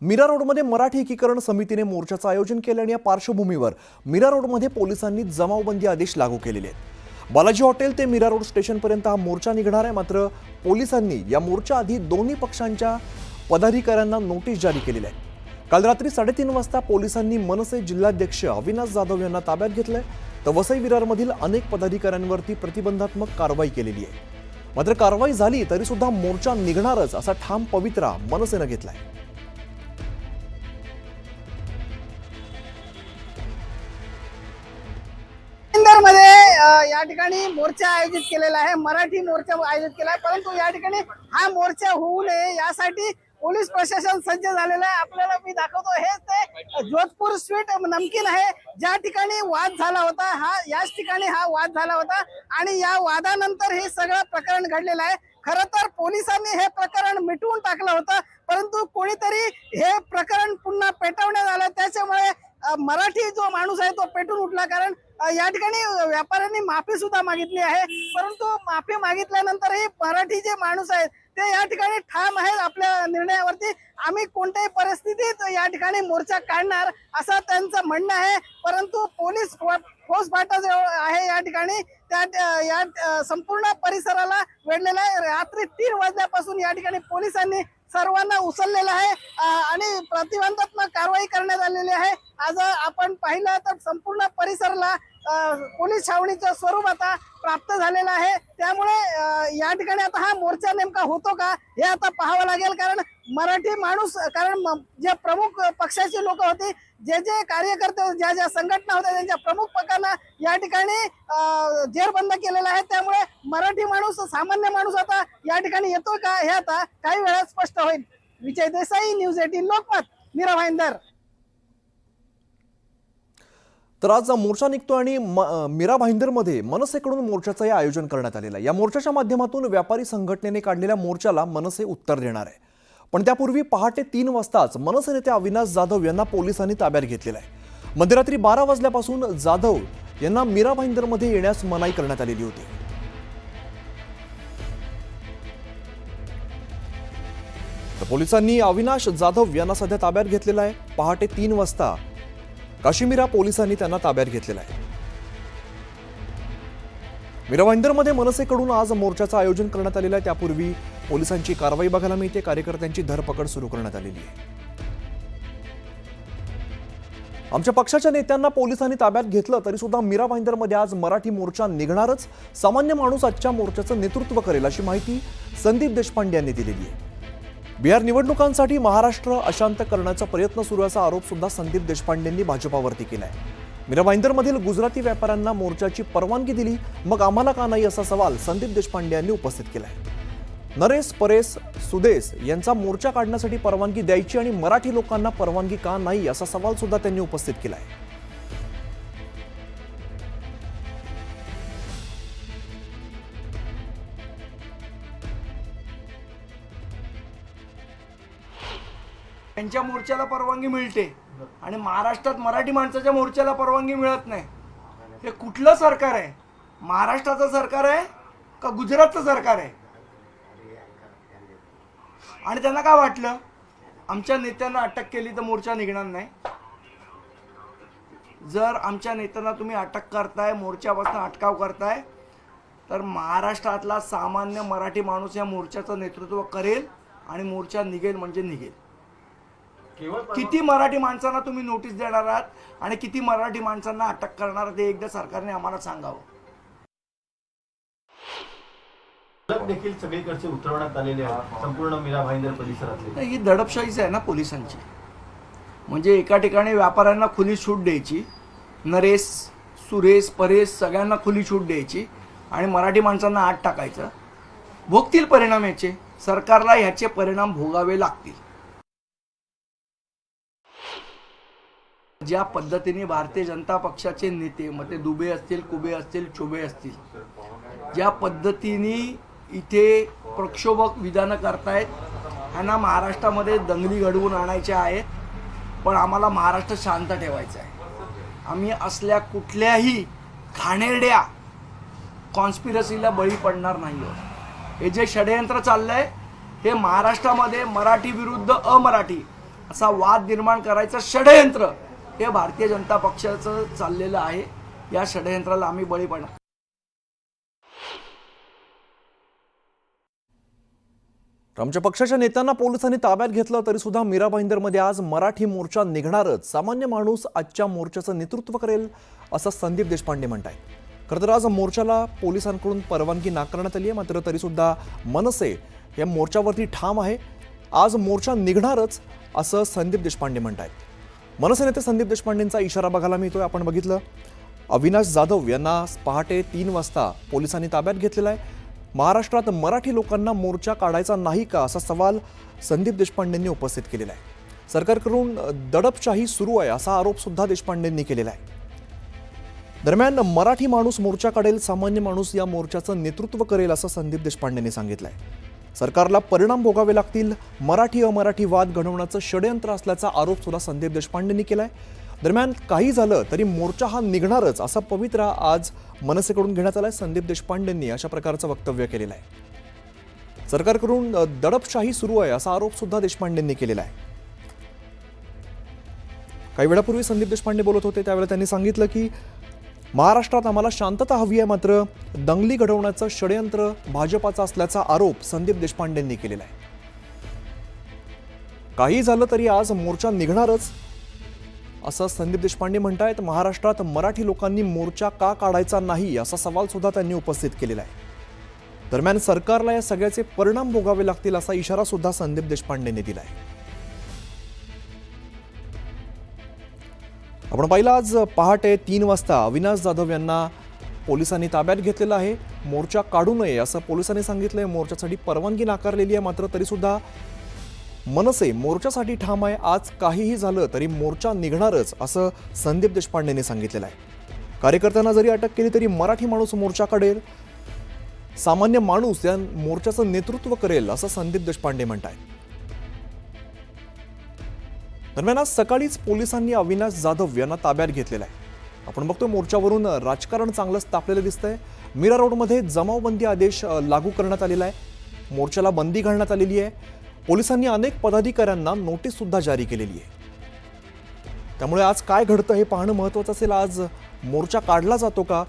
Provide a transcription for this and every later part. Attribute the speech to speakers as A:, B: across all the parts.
A: मीरा रोडमध्ये मराठी एकीकरण समितीने मोर्चाचं आयोजन केलं आणि या पार्श्वभूमीवर मीरा रोडमध्ये पोलिसांनी जमावबंदी आदेश लागू केलेले आहेत. बालाजी हॉटेल ते मीरा रोड स्टेशनपर्यंत हा मोर्चा निघणार आहे. मात्र पोलिसांनी या मोर्चाआधी दोन्ही पक्षांच्या पदाधिकाऱ्यांना नोटीस जारी केलेली आहे. काल रात्री साडेतीन वाजता पोलिसांनी मनसे जिल्हाध्यक्ष अविनाश जाधव यांना ताब्यात घेतलंय. तर वसई विरारमधील अनेक पदाधिकाऱ्यांवरती प्रतिबंधात्मक कारवाई केलेली आहे. मात्र कारवाई झाली तरी सुद्धा मोर्चा निघणारच असा ठाम पवित्रा मनसेनं घेतलाय.
B: या ठिकाणी मोर्चा आयोजित केलेला आहे. मराठी मोर्चा आयोजित केला आहे. परंतु या ठिकाणी हा मोर्चा होऊ नये यासाठी पोलीस प्रशासन सज्ज झालेलं आहे. आपल्याला मी दाखवतो हे ते जोधपूर स्वीट नमकीन आहे. ज्या ठिकाणी वाद झाला होता हा याच ठिकाणी हा वाद झाला होता. आणि या वादानंतर हे सगळं प्रकरण घडलेलं आहे. खर तर पोलिसांनी हे प्रकरण मिटवून टाकलं होतं. परंतु कोणीतरी हे प्रकरण पुन्हा पेटवण्यात आलं. त्याच्यामुळे मराठी जो माणूस आहे तो पेटून उठला कारण या ठिकाणी व्यापाऱ्यांनी माफी सुद्धा मागितली आहे. परंतु माफी मागितल्यानंतरही मराठी जे माणूस आहेत ते या ठिकाणी ठाम आहेत आपल्या निर्णयावरती. आम्ही कोणत्याही परिस्थितीत या ठिकाणी मोर्चा काढणार असं त्यांचं म्हणणं आहे. परंतु पोलीस फो- फौजफाटा जो आहे या ठिकाणी त्या या संपूर्ण परिसराला वेढलेला आहे. रात्री तीन वाजल्यापासून या ठिकाणी पोलिसांनी सर्वांना उचललेलं आहे आणि प्रतिबंधात्मक कारवाई करण्यात आलेली आहे. आज आपण पाहिलं तर संपूर्ण परिसरला पोलीस छावणीचं स्वरूप आता प्राप्त झालेलं आहे. त्यामुळे या ठिकाणी आता हा मोर्चा नेमका होतो का हे आता पाहावं लागेल. कारण मराठी माणूस कारण जे प्रमुख पक्षाचे लोक होते जे जे कार्यकर्ते ज्या ज्या संघटना होत्या त्यांच्या प्रमुख पक्षांना या ठिकाणी जेरबंद केलेलं आहे. त्यामुळे मराठी माणूस सामान्य माणूस आता या ठिकाणी येतोय का हे आता काही वेळात स्पष्ट होईल. Vijay Desai news eighteen Lokmat Mira Bhayandar.
A: तर आज मोर्चा निघतो आणि म- मीरा भाईंदरमध्ये मनसेकडून मोर्चाचं आयोजन करण्यात आलेलं आहे. या मोर्चाच्या माध्यमातून व्यापारी संघटनेने काढलेल्या मोर्चाला मनसे उत्तर देणार आहे. पण त्यापूर्वी पहाटे तीन वाजताच मनसे नेते अविनाश जाधव यांना पोलिसांनी ताब्यात घेतलेलं आहे. मध्यरात्री बारा वाजल्यापासून जाधव यांना मीरा भाईंदरमध्ये येण्यास मनाई करण्यात आलेली होती. पोलिसांनी अविनाश जाधव यांना सध्या ताब्यात घेतलेला आहे. पहाटे तीन वाजता काश्मीरा पोलिसांनी त्यांना ताब्यात घेतलेला आहे. मीरा मनसेकडून आज मोर्चाचं आयोजन करण्यात आलेलं आहे. त्यापूर्वी पोलिसांची कारवाई बघायला मिळते. कार्यकर्त्यांची धरपकड सुरू करण्यात आलेली आहे. आमच्या पक्षाच्या नेत्यांना पोलिसांनी ताब्यात घेतलं तरी सुद्धा मीरा भाईंदरमध्ये आज मराठी मोर्चा निघणारच. सामान्य माणूस आजच्या मोर्चाचं नेतृत्व करेल अशी माहिती संदीप देशपांडे यांनी दिलेली आहे. बिहार निवडणुकांसाठी महाराष्ट्र अशांत करण्याचा प्रयत्न सुरू असा आरोप सुद्धा संदीप देशपांडेंनी भाजपावरती केलाय. मीरा भाईंदरमधील गुजराती व्यापाऱ्यांना मोर्चाची परवानगी दिली मग आम्हाला का नाही असा सवाल संदीप देशपांडे यांनी उपस्थित केलाय. नरेश परेश सुदेश यांचा मोर्चा काढण्यासाठी परवानगी द्यायची आणि मराठी लोकांना परवानगी का नाही असा सवाल सुद्धा त्यांनी उपस्थित केलाय.
C: त्यांच्या मोर्चाला परवानगी मिळते. आणि महाराष्ट्रात मराठी माणसाच्या मोर्चाला परवानगी मिळत नाही. हे कुठलं सरकार आहे? महाराष्ट्राचं सरकार आहे का गुजरातचं सरकार आहे? आणि त्यांना काय वाटलं? आमच्या नेत्यांना अटक केली तर मोर्चा निघणार नाही. जर आमच्या नेत्यांना तुम्ही अटक करताय मोर्चापासून अटकाव करताय तर महाराष्ट्रातला सामान्य मराठी माणूस या मोर्चाचं नेतृत्व करेल आणि मोर्चा निघेल म्हणजे निघेल. किती मराठी माणसांना तुम्ही नोटीस देणार आहात आणि किती मराठी माणसांना अटक करणार हे एकदा सरकारने आम्हाला सांगावं.
D: देखील सगळीकडचे उतरवण्यात आलेले संपूर्ण मीरा भाईंदर परिसरातले.
C: ही दडपशाहीच आहे ना पोलिसांची. म्हणजे एका ठिकाणी व्यापाऱ्यांना खुली सूट द्यायची नरेश सुरेश परेश सगळ्यांना खुली सूट द्यायची आणि मराठी माणसांना आत टाकायचं. भोगतील परिणाम याचे. सरकारला ह्याचे परिणाम भोगावे लागतील. ज्या पद्धतीने भारतीय जनता पक्षाचे नेते मग ते दुबे असतील कुबे असतील चुबे असतील ज्या पद्धतीने इथे प्रक्षोभक विधानं करतायत ह्यांना महाराष्ट्रामध्ये दंगली घडवून आणायच्या आहेत पण आम्हाला महाराष्ट्र शांत ठेवायचं आहे. आम्ही असल्या कुठल्याही घाणेरड्या कॉन्स्पिरसीला बळी पडणार नाही आहोत. हे जे षडयंत्र चाललंय हे महाराष्ट्रामध्ये मराठी विरुद्ध अमराठी असा वाद निर्माण करायचं षडयंत्र. हे भारतीय जनता पक्षाचं चाललेलं आहे. या षडयंत्राला आम्ही बळी पडणार.
A: आमच्या पक्षाच्या नेत्यांना पोलिसांनी ताब्यात घेतलं तरी सुद्धा मीरा भाईंदरमध्ये आज मराठी मोर्चा निघणारच. सामान्य माणूस आजच्या मोर्चाचं नेतृत्व करेल असं संदीप देशपांडे म्हणतायत. खरं तर आज मोर्चाला पोलिसांकडून परवानगी नाकारण्यात आली आहे मात्र तरीसुद्धा मनसे या मोर्चावरती ठाम आहे. आज मोर्चा निघणारच असं संदीप देशपांडे म्हणतायत. मनसे नेते संदीप देशपांडेंचा इशारा बघायला मिळतोय. आपण बघितलं अविनाश जाधव यांना पहाटे तीन वाजता पोलिसांनी ताब्यात घेतलेला आहे. महाराष्ट्रात मराठी लोकांना मोर्चा काढायचा नाही का असा सवाल संदीप देशपांडेंनी उपस्थित केलेला आहे. सरकारकडून दडपशाही सुरू आहे असा आरोप सुद्धा देशपांडेंनी केलेला आहे. दरम्यान मराठी माणूस मोर्चा काढेल सामान्य माणूस या मोर्चाचं नेतृत्व करेल असं संदीप देशपांडेंनी सांगितलं आहे सरकारला परिणाम भोगावे लागतील. मराठी अमराठी वाद घडवण्याचं षडयंत्र असल्याचा आरोप सुद्धा संदीप देशपांडेंनी केलाय. दरम्यान काही झालं तरी मोर्चा हा निघणारच असा पवित्रा आज मनसेकडून घेण्यात आलाय संदीप देशपांडेंनी अशा प्रकारचं वक्तव्य केलेलं आहे. सरकारकडून दडपशाही सुरू आहे असा आरोप सुद्धा देशपांडेंनी केलेला आहे. काही वेळापूर्वी संदीप देशपांडे बोलत होते त्यावेळेला त्यांनी सांगितलं की महाराष्ट्रात आम्हाला शांतता हवी आहे मात्र दंगली घडवण्याचं षडयंत्र भाजपाचा असल्याचा आरोप संदीप देशपांडेंनी केलेला आहे. काही झालं तरी आज मोर्चा निघणारच असं संदीप देशपांडे म्हणतायत. महाराष्ट्रात मराठी लोकांनी मोर्चा का काढायचा नाही असा सवाल सुद्धा त्यांनी उपस्थित केलेला आहे. दरम्यान सरकारला या सगळ्याचे परिणाम भोगावे लागतील असा इशारा सुद्धा संदीप देशपांडेंनी दिला आहे आपण पाहिलं आज पहाटे तीन वाजता अविनाश जाधव यांना पोलिसांनी ताब्यात घेतलेलं आहे. मोर्चा काढू नये असं पोलिसांनी आहे मोर्चासाठी परवानगी नाकारलेली आहे मात्र तरीसुद्धा मनसे मोर्चासाठी ठाम आहे. आज काहीही झालं तरी मोर्चा निघणारच असं संदीप देशपांडेंनी सांगितलेलं आहे. कार्यकर्त्यांना जरी अटक केली तरी मराठी माणूस मोर्चा काढेल. सामान्य माणूस या मोर्चाचं नेतृत्व करेल असं संदीप देशपांडे म्हणतायत. दरम्यान आज सकाळीच पोलिसांनी अविनाश जाधव यांना ताब्यात घेतलेला आहे. आपण बघतोय मोर्चावरून राजकारण चांगलंच तापलेलं दिसतंय. मीरा रोडमध्ये जमावबंदी आदेश लागू करण्यात आलेला आहे. मोर्चाला बंदी घालण्यात आलेली आहे. पोलिसांनी अनेक पदाधिकाऱ्यांना नोटीस सुद्धा जारी केलेली आहे. त्यामुळे आज काय घडतं हे पाहणं महत्त्वाचं असेल. आज मोर्चा काढला जातो का?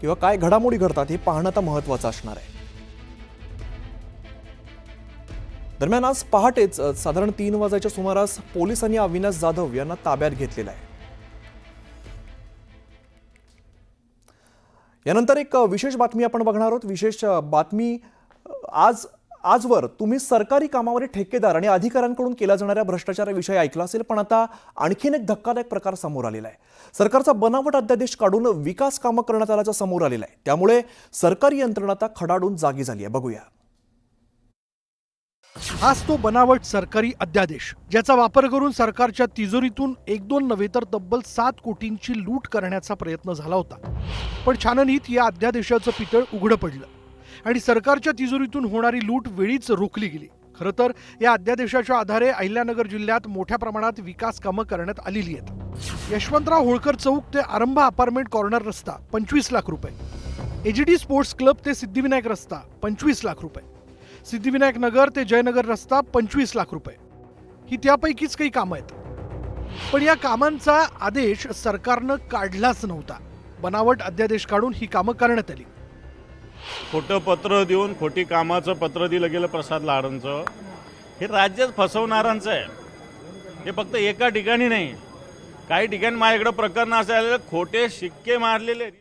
A: किंवा काय घडामोडी घडतात हे पाहणं आता महत्त्वाचं असणार आहे. दरम्यान आज पहाटेच साधारण तीन वाजायच्या सुमारास पोलिसांनी अविनाश जाधव यांना ताब्यात घेतलेला आहे. यानंतर एक विशेष बातमी आपण बघणार आहोत. विशेष बातमी आज आजवर तुम्ही सरकारी कामावरील ठेकेदार आणि अधिकाऱ्यांकडून केल्या जाणाऱ्या भ्रष्टाचाराविषयी ऐकला असेल पण आता आणखीन एक धक्कादायक प्रकार समोर आलेला आहे. सरकारचा बनावट अध्यादेश काढून विकास कामं करण्यात आल्याचं समोर आलेलं आहे. त्यामुळे सरकारी यंत्रणा आता खडाडून जागी झाली आहे. बघूया.
E: हाच तो बनावट सरकारी अध्यादेश ज्याचा वापर करून सरकारच्या तिजोरीतून एक दोन नव्हे तर तब्बल सात कोटींची लूट करण्याचा प्रयत्न झाला होता. पण छाननीत या अध्यादेशाचं पितळ उघडं पडलं आणि सरकारच्या तिजोरीतून होणारी लूट वेळीच रोखली गेली. खरं तर या अध्यादेशाच्या आधारे अहिल्यानगर जिल्ह्यात मोठ्या प्रमाणात विकास कामं करण्यात आलेली आहेत. यशवंतराव होळकर चौक ते आरंभा अपार्टमेंट कॉर्नर रस्ता पंचवीस लाख रुपये. एजीडी स्पोर्ट्स क्लब ते सिद्धिविनायक रस्ता पंचवीस लाख रुपये. सिद्धिविनायक नगर ते जयनगर रस्ता पंचवीस लाख रुपये. ही त्यापैकीच काही कामं आहेत. पण या कामांचा आदेश सरकारनं काढलाच नव्हता. बनावट अध्यादेश काढून ही कामं करण्यात आली.
F: खोटं पत्र देऊन खोटी कामाचं पत्र दिलं गेलं प्रसाद लाडांचं. हे राज्यच फसवणाऱ्यांचं आहे. हे फक्त एका ठिकाणी नाही. काही ठिकाणी माझ्याकडे प्रकरण असं आलेलं खोटे शिक्के मारलेले.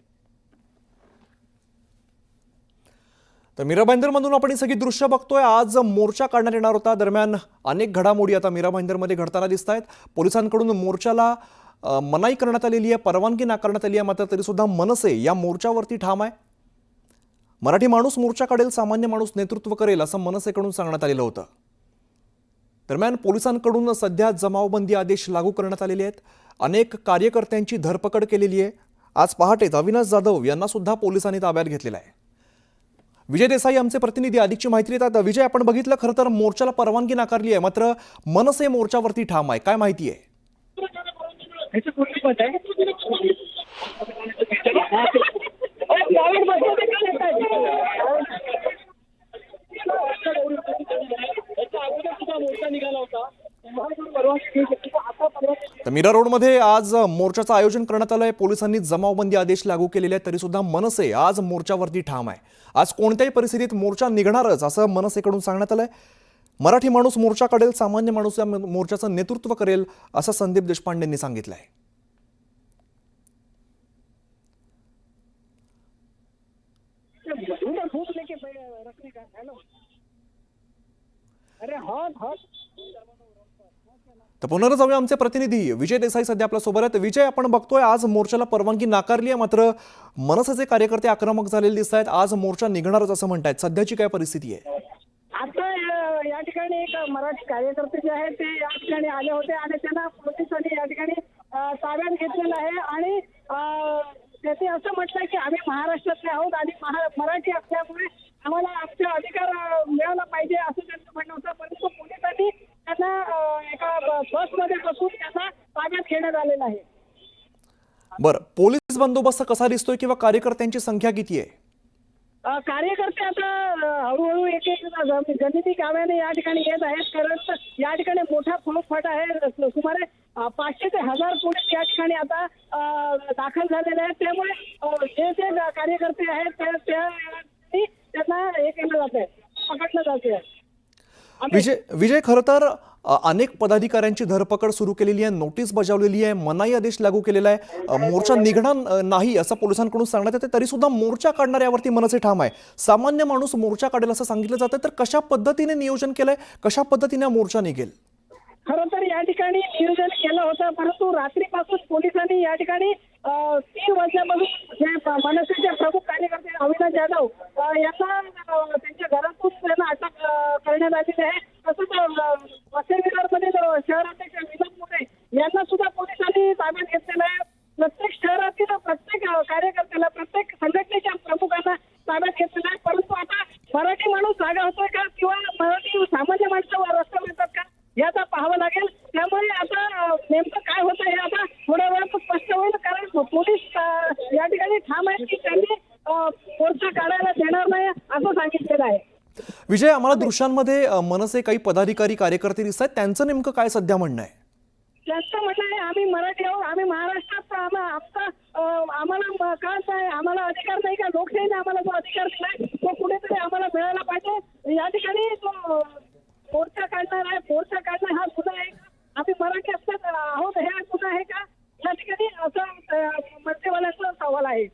A: तर मीरा भाईंदरमधून आपण ही सगळी दृश्य बघतोय. आज मोर्चा काढण्यात येणार होता. दरम्यान अनेक घडामोडी आता मीरा भाईंदरमध्ये घडताना दिसत आहेत पोलिसांकडून मोर्चाला मनाई करण्यात आलेली आहे परवानगी नाकारण्यात आली आहे मात्र तरीसुद्धा मनसे या मोर्चावरती ठाम आहे. मराठी माणूस मोर्चा काढेल सामान्य माणूस नेतृत्व करेल असं मनसेकडून सांगण्यात आलेलं होतं. दरम्यान पोलिसांकडून सध्या जमावबंदी आदेश लागू करण्यात आलेले आहेत. अनेक कार्यकर्त्यांची धरपकड केलेली आहे. आज पहाटेच अविनाश जाधव यांना सुद्धा पोलिसांनी ताब्यात घेतलेला आहे. विजय देसाई आमचे प्रतिनिधी अधिकची माहिती देतात विजय आपण बघितलं खरं तर मोर्चाला परवानगी नाकारली आहे. मात्र मनसे मोर्चावरती ठाम आहे. काय माहिती आहे?
G: मोर्चा निघाला होता.
A: तर मीरा रोडमध्ये आज मोर्चाचं आयोजन करण्यात आलं आहे पोलिसांनी जमावबंदी आदेश लागू केलेले आहेत तरी सुद्धा मनसे आज मोर्चावरती ठाम आहे. आज कोणत्याही परिस्थितीत मोर्चा निघणारच असं मनसेकडून सांगण्यात आलंय. मराठी माणूस मोर्चा सामान्य माणूस या मोर्चाचं नेतृत्व करेल असं संदीप देशपांडेंनी सांगितलं आहे
G: अरे
A: तर पुन्हा जाऊया आमचे प्रतिनिधी. विजय देसाई सध्या आपल्यासोबत आहेत. विजय आपण बघतोय आज मोर्चाला परवानगी नाकारली आहे. मात्र मनसेचे कार्यकर्ते आक्रमक झालेले दिसत आहेत. आज मोर्चा निघणारच असं म्हणतायत. सध्याची काय परिस्थिती आहे?
G: आता या ठिकाणी एक मराठी कार्यकर्ते जे आहेत ते या ठिकाणी आले होते आणि त्यांना पोलिसांनी या ठिकाणी ताब्यात घेतलेलं आहे. आणि त्याचे असं म्हटलंय की आम्ही महाराष्ट्रातले आहोत आणि मराठी असल्यामुळे आम्हाला आमचे अधिकार मिळाला पाहिजे असं त्यांचं म्हणणं होतं. परंतु पोलिसांनी त्यांना एका बसमध्ये बसून त्यांना ताब्यात घेण्यात आलेलं आहे.
A: बरं पोलीस बंदोबस्त कसा दिसतोय किंवा कार्यकर्त्यांची संख्या किती आहे?
G: कार्यकर्ते आता हळूहळू एक एक गणिती काव्याने या ठिकाणी येत आहेत. कारण या ठिकाणी मोठा फळफट आहे. सुमारे पाचशे ते हजार पोलीस या ठिकाणी आता दाखल झालेले आहेत. त्यामुळे जे जे कार्यकर्ते आहेत त्या त्या- त्यांना हे केलं जात आहे. पकडलं जाते
A: विजय विजय खरं तर अनेक पदाधिकाऱ्यांची धरपकड सुरू केलेली आहे नोटीस बजावलेली आहे मनाई आदेश लागू केलेला आहे. मोर्चा निघणार नाही असं पोलिसांकडून सांगण्यात येते तरी सुद्धा मोर्चा काढणाऱ्यावरती मनसे ठाम आहे. सामान्य माणूस मोर्चा काढेल असं सांगितलं जातं तर कशा पद्धतीने नियोजन केलंय कशा पद्धतीने मोर्चा निघेल?
G: खरं तर या ठिकाणी नियोजन केलं होतं परंतु रात्रीपासून पोलिसांनी या ठिकाणी तीन वाजल्यापासून जे मनसेच्या मनसेचे प्रमुख कार्यकर्ते अविनाश जाधव यांना त्यांच्या घरातून त्यांना अटक करण्यात आलेली आहे. तसंच वसईविरारमधील शहराध्यक्ष विनोद मोरे यांना सुद्धा पोलिसांनी ताब्यात घेतलेलं आहे. प्रत्येक शहरातील प्रत्येक कार्यकर्त्याला प्रत्येक संघटनेच्या प्रमुखांना ताब्यात घेतलेलं आहे. परंतु आता मराठी माणूस जागा होतोय का? किंवा मराठी सामान्य माणसं रस्त्यावर येतात का? याचा पाहावं लागेल त्यामुळे आता अ, नेमकं काय होतं हे आता थोड्या वेळात स्पष्ट होईल कारण पोलीस अ, या ठिकाणी मोर्चा काढायला देणार नाही असं सांगितलेलं आहे.
A: विजय आम्हाला दृश्यांमध्ये मनसे काही पदाधिकारी कार्यकर्ते दिसत आहेत त्यांचं नेमकं काय सध्या म्हणणं आहे
G: त्यांचं म्हणणं आहे आम्ही मराठी आहोत आम्ही महाराष्ट्रात आम्हा आमचा अ, आम्हाला म- का नाही आम्हाला अधिकार नाही का लोकशाहीने आम्हाला जो अधिकार दिलाय तो कुठेतरी आम्हाला मिळाला पाहिजे या ठिकाणी जो अ, मोर्चा काढणार आहे मोर्चा काढणं हा गुन्हा आहे का? आम्ही मराठी असतात आहोत हे हा गुन्हा आहे का या ठिकाणी असं अ, मंत्रिवाल्यांचा सवाल आहे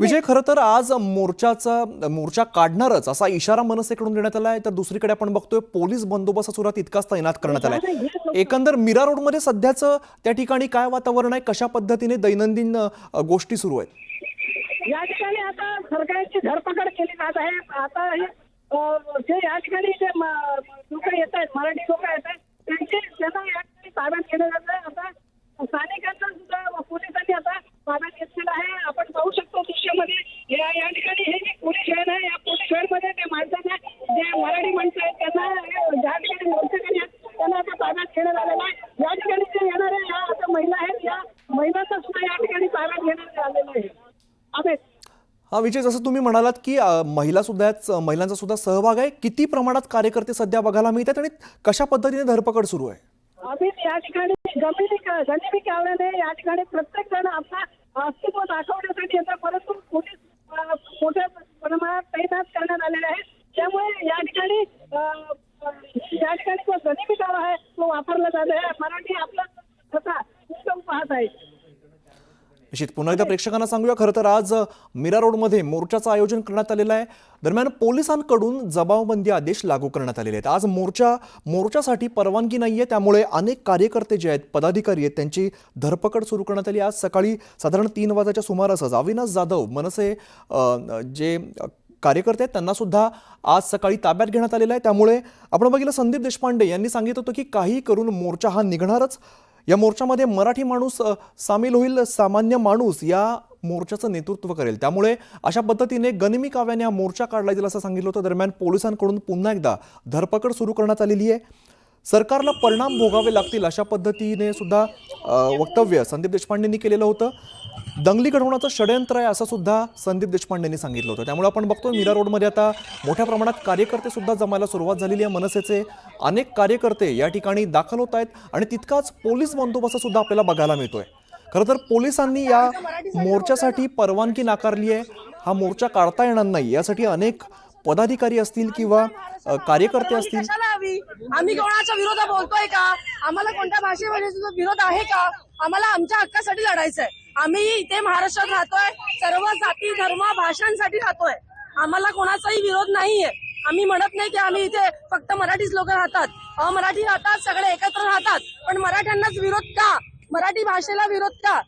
A: विजय खरं तर आज मोर्चाचा मोर्चा काढणारच असा इशारा मनसेकडून देण्यात आला आहे तर दुसरीकडे आपण बघतोय पोलीस बंदोबस्त सुद्धा तितकाच तैनात करण्यात आला आहे एकंदर मीरा रोडमध्ये सध्याचं त्या ठिकाणी काय वातावरण आहे? कशा पद्धतीने दैनंदिन गोष्टी सुरू आहेत?
G: या ठिकाणी आता सरकारची धरपकड केली जात आहे. आता जे या ठिकाणी जे लोक येत आहेत मराठी लोक येत आहेत त्यांचे त्यांना या ठिकाणी ताब्यात घेण्यात जात आहे आता स्थानिकांना सुद्धा पोलिसांनी आता ताब्यात घेतलेलं आहे आपण पाहू शकतो दृश्यामध्ये या या ठिकाणी हे जे पोलीस व्हॅन आहे या पोलीस व्हॅनमध्ये ते माणसांना जे मराठी माणसं आहेत त्यांना हे ज्या ठिकाणी मोर्चेकरी आहेत त्यांना आता ताब्यात घेण्यात आलेलं आहे या ठिकाणी जे येणाऱ्या या आता महिला आहेत या महिलांना सुद्धा या ठिकाणी ताब्यात घेण्यात आलेलं आहे अमित
A: हा विजय जसं तुम्ही म्हणालात की महिला सुद्धा महिलांचा सुद्धा सहभाग आहे. किती प्रमाणात कार्यकर्ते सध्या बघायला मिळतात आणि कशा पद्धतीने धरपकड सुरू आहे?
G: आम्ही या ठिकाणी गमिनी गनिमी कावल्याने या ठिकाणी प्रत्येक जण आपला अस्तित्व दाखवण्यासाठी येतात. परंतु पोलीस मोठ्या प्रमाणात तैनात करण्यात आलेले आहेत. त्यामुळे या ठिकाणी या ठिकाणी जो गनिमी कावा आहे तो वापरला जात आहे. मराठी आपला कसा उत्तम पाहत आहे.
A: निश्चित. पुन्हा एकदा प्रेक्षकांना सांगूया खरं तर आज मीरा रोडमध्ये मोर्चाचं आयोजन करण्यात आलेलं आहे. दरम्यान पोलिसांकडून जबाबबंदी आदेश लागू करण्यात आलेले आहेत. आज मोर्चा मोर्चासाठी परवानगी नाही आहे त्यामुळे अनेक कार्यकर्ते जे आहेत पदाधिकारी आहेत त्यांची धरपकड सुरू करण्यात आली. आज सकाळी साधारण तीन वाजाच्या सुमारासच अविनाश जाधव मनसे जे कार्यकर्ते आहेत त्यांना सुद्धा आज सकाळी ताब्यात घेण्यात आलेलं आहे. त्यामुळे आपण बघितलं संदीप देशपांडे यांनी सांगितलं होतं की काही करून मोर्चा हा निघणारच. या मोर्चामध्ये मराठी माणूस सामील होईल सामान्य माणूस या मोर्चाचं नेतृत्व करेल. त्यामुळे अशा पद्धतीने गनिमी काव्याने हा मोर्चा काढला जाईल असं सांगितलं होतं. दरम्यान पोलिसांकडून पुन्हा एकदा धरपकड सुरू करण्यात आलेली आहे. सरकारला परिणाम भोगावे लागतील अशा पद्धतीने सुद्धा वक्तव्य संदीप देशपांडेंनी केलेलं होतं. दंगली घडवण्याचं षडयंत्र आहे असं सुद्धा संदीप देशपांडेंनी सांगितलं होतं. त्यामुळे आपण बघतो मीरा रोडमध्ये आता मोठ्या प्रमाणात कार्यकर्ते सुद्धा जमायला सुरुवात झालेली आहे मनसेचे. अनेक कार्यकर्ते या ठिकाणी दाखल होत आहेत आणि तितकाच पोलीस बंदोबस्त सुद्धा आपल्याला बघायला मिळतोय. खरं तर पोलिसांनी या मोर्चासाठी परवानगी नाकारली आहे. हा मोर्चा काढता येणार नाही. यासाठी अनेक पदाधिकारी असतील किंवा कार्यकर्ते असतील
H: करावी? आम्ही कोणाच्या विरोधात बोलतोय का? आम्हाला कोणत्या भाषेमध्ये विरोध आहे का? आम्हाला आमच्या हक्कासाठी लढायचंय. आम्ही इथे महाराष्ट्रात राहतोय सर्व जाती धर्म भाषांसाठी राहतोय. आम्हाला कोणाचाही विरोध नाहीये. आम्ही म्हणत नाही की आम्ही इथे फक्त मराठीच लोक राहतात. अमराठी राहतात सगळे एकत्र राहतात. पण मराठ्यांनाच विरोध का? मराठी भाषेला विरोध का?